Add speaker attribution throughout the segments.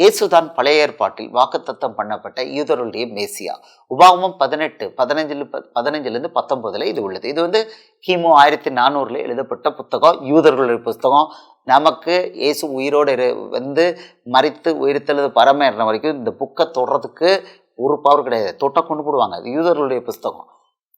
Speaker 1: இயேசுதான் பழைய ஏற்பாட்டில் வாக்குத்தத்தம் பண்ணப்பட்ட யூதருடைய மேசியா. உபாகமம் பதினெட்டு பதினஞ்சுல பதினஞ்சுலேருந்து பத்தொன்பதுல இது உள்ளது. இது வந்து கிமு ஆயிரத்தி நானூறுல எழுதப்பட்ட புத்தகம். யூதர்களுடைய புத்தகம். நமக்கு இயேசு உயிரோடு வந்து மறித்து உயிர்த்தெழுது பரமேறின வரைக்கும் இந்த புக்கை தொடுறதுக்கு ஒரு பவர் கிடையாது. தொட்டை கொண்டு போடுவாங்க. அது யூதர்களுடைய புஸ்தகம்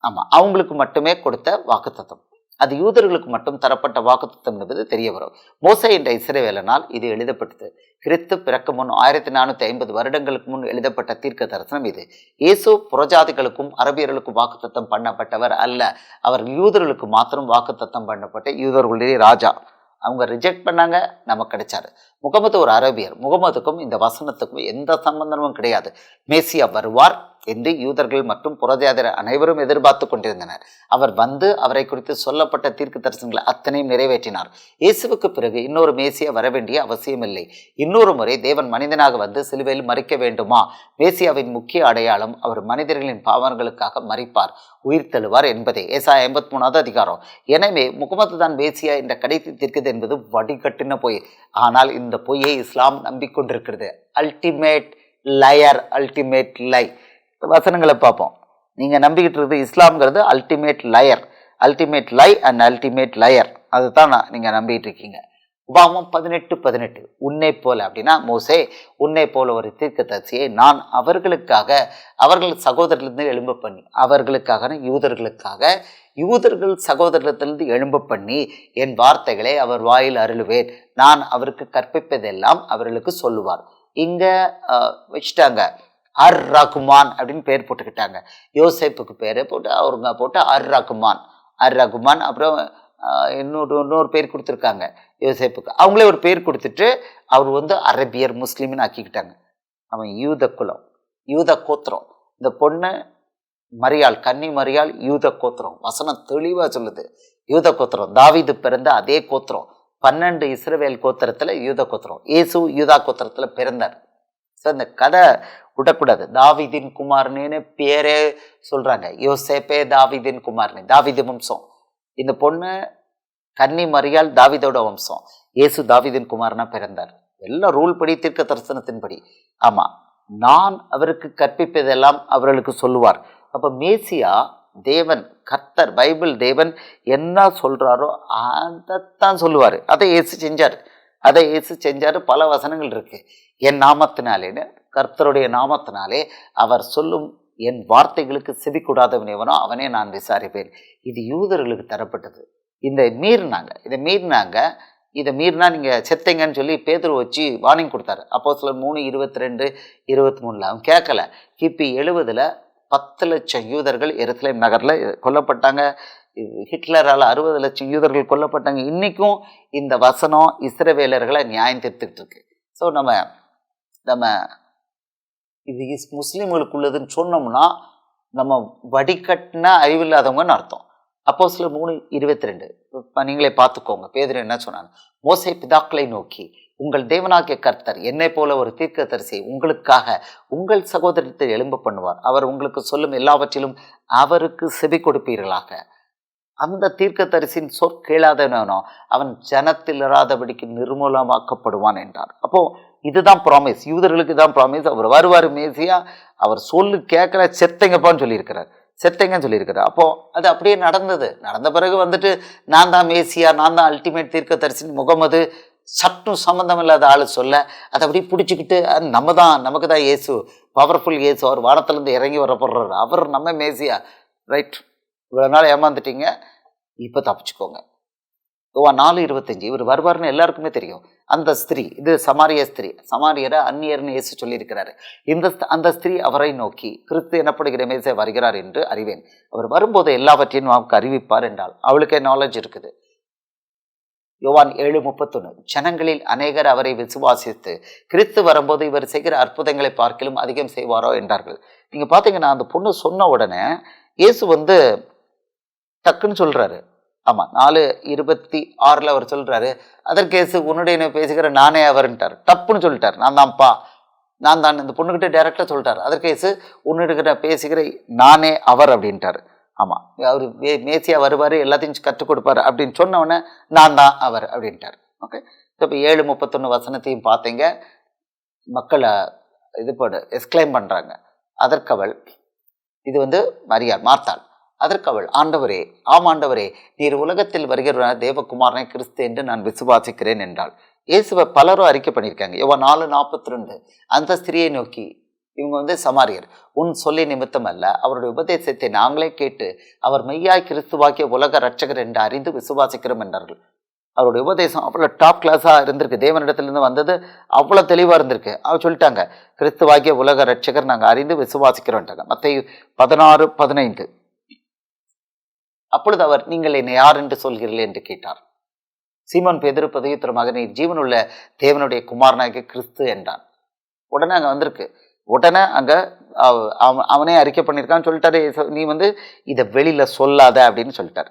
Speaker 1: ஆமாம் அவங்களுக்கு மட்டுமே கொடுத்த வாக்குத்தத்தம். அது யூதர்களுக்கு மட்டும் தரப்பட்ட வாக்குத்தம் என்பது தெரிய வரும். மோசை என்ற இசைவேலனால் இது எழுதப்பட்டது. கிறித்து பிறக்க முன் ஆயிரத்தி நானூற்றி ஐம்பது வருடங்களுக்கு முன் எழுதப்பட்ட தீர்க்க தரிசனம் இது. இயேசு புறஜாதிகளுக்கும் அரபியர்களுக்கும் வாக்குத்தத்தம் பண்ணப்பட்டவர் அல்ல. அவர் யூதர்களுக்கு மாத்திரம் வாக்குத்தத்தம் பண்ணப்பட்ட யூதர்களுடைய ராஜா. அவங்க ரிஜெக்ட் பண்ணாங்க நமக்கு கிடைச்சாரு. முகமது ஒரு அரபியர். முகமதுக்கும் இந்த வசனத்துக்கும் எந்த சம்பந்தமும் கிடையாது. மேசியா வருவார் என்று யூதர்கள் மற்றும் புறஜாதியர் அனைவரும் எதிர்பார்த்து கொண்டிருந்தனர். அவர் வந்து அவரை குறித்து சொல்லப்பட்ட தீர்க்க தரிசனங்களை அத்தனையும் நிறைவேற்றினார். இயேசுவுக்கு பிறகு இன்னொரு மேசியா வர வேண்டிய அவசியமில்லை. இன்னொரு முறை தேவன் மனிதனாக வந்து சிலுவையில் மறிக்க வேண்டுமா? மேசியாவின் முக்கிய அடையாளம் அவர் மனிதர்களின் பாவங்களுக்காக மறிப்பார் உயிர் தழுவார் என்பதே. ஏசா ஐம்பத்தி மூணாவது அதிகாரம். எனவே முகமது தான் மேசியா என்ற கடைசி தீர்க்குது என்பது வடிகட்டின பொய். ஆனால் இந்த பொய்யை இஸ்லாம் நம்பிக்கொண்டிருக்கிறது. அல்டிமேட் லயர் அல்டிமேட் லை வசனங்களை பார்ப்போம். நீங்கள் நம்பிக்கிட்டு இருக்குது இஸ்லாம்ங்கிறது ultimate liar ultimate lie and ultimate liar அதுதான் நான் நீங்கள் நம்பிக்கிட்டு இருக்கீங்க உபாமம் பதினெட்டு பதினெட்டு. உன்னை போல அப்படின்னா மோசே உன்னை போல ஒரு தீர்க்க தரிசியை நான் அவர்களுக்காக அவர்கள் சகோதரத்திலிருந்து எழும்ப பண்ணி அவர்களுக்காக யூதர்களுக்காக யூதர்கள் சகோதரத்திலிருந்து எழும்ப பண்ணி என் வார்த்தைகளை அவர் வாயில் அருளுவேன். நான் அவருக்கு கற்பிப்பதெல்லாம் அவர்களுக்கு சொல்லுவார். இங்கே வச்சுட்டாங்க. அர் ரகுமான் அப்படின்னு பேர் போட்டுக்கிட்டாங்க. யோசேப்புக்கு பேரை போட்டு அவருங்க போட்டு அர் ரகுமான். அர் ரகுமான் அப்புறம் இன்னொரு இன்னொரு பேர் கொடுத்துருக்காங்க யோசேப்புக்கு. அவங்களே ஒரு பேர் கொடுத்துட்டு அவர் வந்து அரபியர் முஸ்லீம்னு ஆக்கிக்கிட்டாங்க. அவன் யூத குலம் யூத கோத்திரம் இந்த பொண்ணு மரியாள் கன்னி மரியாள் யூத கோத்திரம் வசனம் தெளிவாக சொல்லுது. யூத கோத்திரம் தாவிது பிறந்த அதே கோத்திரம். பன்னெண்டு இஸ்ரவேல் கோத்திரத்தில் யூத கோத்திரம் இயேசு யூதா கோத்திரத்தில் பிறந்தார். ஸோ இந்த கதை விடக்கூடாது. தாவிதின் குமார்னு பேரே சொல்கிறாங்க யோசேப்பே தாவிதின் குமார்னு தாவிது வம்சம். இந்த பொண்ணு கன்னி மரியால் தாவிதோட வம்சம். இயேசு தாவிதின் குமார்னா பிறந்தார். எல்லாம் ரூல் படி தீர்க்க தரிசனத்தின்படி ஆமாம் நான் அவருக்கு கற்பிப்பதெல்லாம் அவர்களுக்கு சொல்லுவார். அப்போ மேசியா தேவன் கர்த்தர் பைபிள் தேவன் என்ன சொல்கிறாரோ அதைத்தான் சொல்லுவார். அதை இயேசு செஞ்சார். அதை இயேசு செஞ்சார். பல வசனங்கள் இருக்கு. என் நாமத்தினாலேன்னு கர்த்தருடைய நாமத்தினாலே அவர் சொல்லும் என் வார்த்தைகளுக்கு செவிக்கூடாதவன் எவனோ அவனே நான் விசாரிப்பேன். இது யூதர்களுக்கு தரப்பட்டது. இந்த மீறினாங்க. இதை மீறினாங்க. இதை மீறினா நீங்கள் செத்தைங்கன்னு சொல்லி பேதர் வச்சு வார்னிங் கொடுத்தாரு. அப்போ சில மூணு இருபத்தி ரெண்டு இருபத்தி மூணில் அவன் கேட்கல. கிபி எழுபதில் பத்து லட்சம் யூதர்கள் எருசலேம் நகரில் கொல்லப்பட்டாங்க. ஹிட்லரால் அறுபது லட்சம் யூதர்கள் கொல்லப்பட்டாங்க. இன்றைக்கும் இந்த வசனம் இஸ்ரவேலர்களை நியாயம் தீர்த்துக்கிட்டு இருக்கு ஸோ நம்ம நம்ம இது இஸ் முஸ்லீம்களுக்குள்ளதுன்னு சொன்னோம்னா நம்ம வடிகட்டின அறிவில்லாதவங்கன்னு அர்த்தம். அப்போ சில மூணு இருபத்தி ரெண்டு இப்போ நீங்களே பார்த்துக்கோங்க. பேதர் என்ன சொன்னாங்க மோசை பிதாக்களை நோக்கி உங்கள் தேவனாகிய கர்த்தர் என்னை போல ஒரு தீர்க்கதரிசி உங்களுக்காக உங்கள் சகோதரத்தை எழும்ப பண்ணுவார். அவர் உங்களுக்கு சொல்லும் எல்லாவற்றிலும் அவருக்கு செவி கொடுப்பீர்களாக. அந்த தீர்க்கதரிசியின் சொற் கேளாதவனோ அவன் ஜனத்தில் இராதபடிக்கு நிர்மூலமாக்கப்படுவான் என்றார். அப்போ இதுதான் ப்ராமிஸ் யூதர்களுக்கு தான் ப்ராமிஸ் அவர் வருவார் மேசியா. அவர் சொல்லு கேட்கல செத்தைங்கப்பான்னு சொல்லியிருக்கிறார். செத்தைங்கன்னு சொல்லியிருக்கிறார். அப்போ அது அப்படியே நடந்தது. நடந்த பிறகு வந்துட்டு நான் தான் மேசியா நான் தான் அல்டிமேட் தீர்க்கதரிசி முகமது சட்டும் சம்மந்தம் இல்லாத ஆள் சொல்ல அதை அப்படியே பிடிச்சிக்கிட்டு நம்ம தான் நமக்கு தான் இயேசு. பவர்ஃபுல் இயேசு. அவர் வானத்துலேருந்து இறங்கி வரப்படுறாரு அவர் நம்ம மேசியா. ரைட் இவ்வளோ நாள் ஏமாந்துட்டீங்க. இப்போ தப்பிச்சுக்கோங்க. ஓவா நாலு இருபத்தஞ்சு. இவர் வருவார்னு எல்லாருக்குமே தெரியும். அந்த ஸ்திரீ இது சமாரிய ஸ்திரீ சமாரியரை அந்நியர்னு இயேசு சொல்லியிருக்கிறாரு. இந்த ஸ்த- அந்த ஸ்திரீ அவரை நோக்கி கிறிஸ்து எனப்படுகிற மேசை வருகிறார் என்று அறிவேன். அவர் வரும்போது எல்லாவற்றையும் நமக்கு அறிவிப்பார் என்றால் அவளுக்கே நாலேஜ் இருக்குது. யோவான் ஏழு முப்பத்தொன்று ஜனங்களில் அநேகர் அவரை விசுவாசித்து கிறிஸ்து வரும்போது இவர் செய்கிற அற்புதங்களை பார்க்கிலும் அதிகம் செய்வாரோ என்றார்கள். நீங்கள் பார்த்தீங்கன்னா அந்த பொண்ணு சொன்ன உடனே இயேசு வந்து டக்குன்னு சொல்கிறாரு ஆமாம் நாலு இருபத்தி ஆறில் அவர் சொல்கிறாரு அதற்கேசு உன்னுடைய பேசுகிற நானே அவர்ன்ட்டார். டப்புன்னு சொல்லிட்டார். நான் தான்ப்பா. நான் தான். இந்த பொண்ணுக்கிட்ட டைரெக்டாக சொல்லிட்டார். அதற்கேசு இயேசு பேசுகிற நானே அவர் அப்படின்ட்டார். ஆமாம் அவர் மே வருவார் எல்லாத்தையும் கற்றுக் கொடுப்பாரு அப்படின்னு சொன்ன நான் தான் அவர் அப்படின்ட்டார். ஓகே இப்போ ஏழு முப்பத்தொன்று வசனத்தையும் பார்த்தீங்க. மக்களை இது போட எக்ஸ்கிளைம் பண்ணுறாங்க அதற்கவள் இது வந்து மரியாள் மார்த்தாள். அதற்கவள் ஆண்டவரே ஆம் ஆண்டவரே நீர் உலகத்தில் வருகிற தேவகுமாரனை கிறிஸ்து என்று நான் விசுவாசிக்கிறேன் என்றாள். இயேசுவை பலரும் அறிக்கை பண்ணியிருக்காங்க. இவன் நாலு நாற்பத்தி ரெண்டு அந்த ஸ்திரியை நோக்கி இவங்க வந்து சமாரியர். உன் சொல்லி நிமித்தம் அல்ல. அவருடைய உபதேசத்தை நாங்களே கேட்டு அவர் மெய்யாய் கிறிஸ்துவாக்கிய உலக ரட்சகர் என்று அறிந்து விசுவாசிக்கிறோம் என்றார்கள். அவருடைய உபதேசம் அவ்வளோ டாப் கிளாஸாக இருந்திருக்கு. தேவனிடத்துலேருந்து வந்தது அவ்வளோ தெளிவாக இருந்திருக்கு. அவர் சொல்லிட்டாங்க கிறிஸ்துவாகிய உலக ரட்சகர் நாங்கள் அறிந்து விசுவாசிக்கிறோன்ட்டாங்க மற்ற பதினாறு பதினைந்து. அப்பொழுது அவர் நீங்கள் என்னை யார் என்று சொல்கிறீர்கள் என்று கேட்டார். சீமோன் பேதுரு பதவித்திர மகனை ஜீவனுள்ள தேவனுடைய குமாரனாகிய கிறிஸ்து என்றான். உடனே அங்கே வந்திருக்கு. உடனே அங்கே அவனே அறிக்கை பண்ணியிருக்கான்னு சொல்லிட்டாரு. நீ வந்து இதை வெளியில் சொல்லாத அப்படின்னு சொல்லிட்டார்.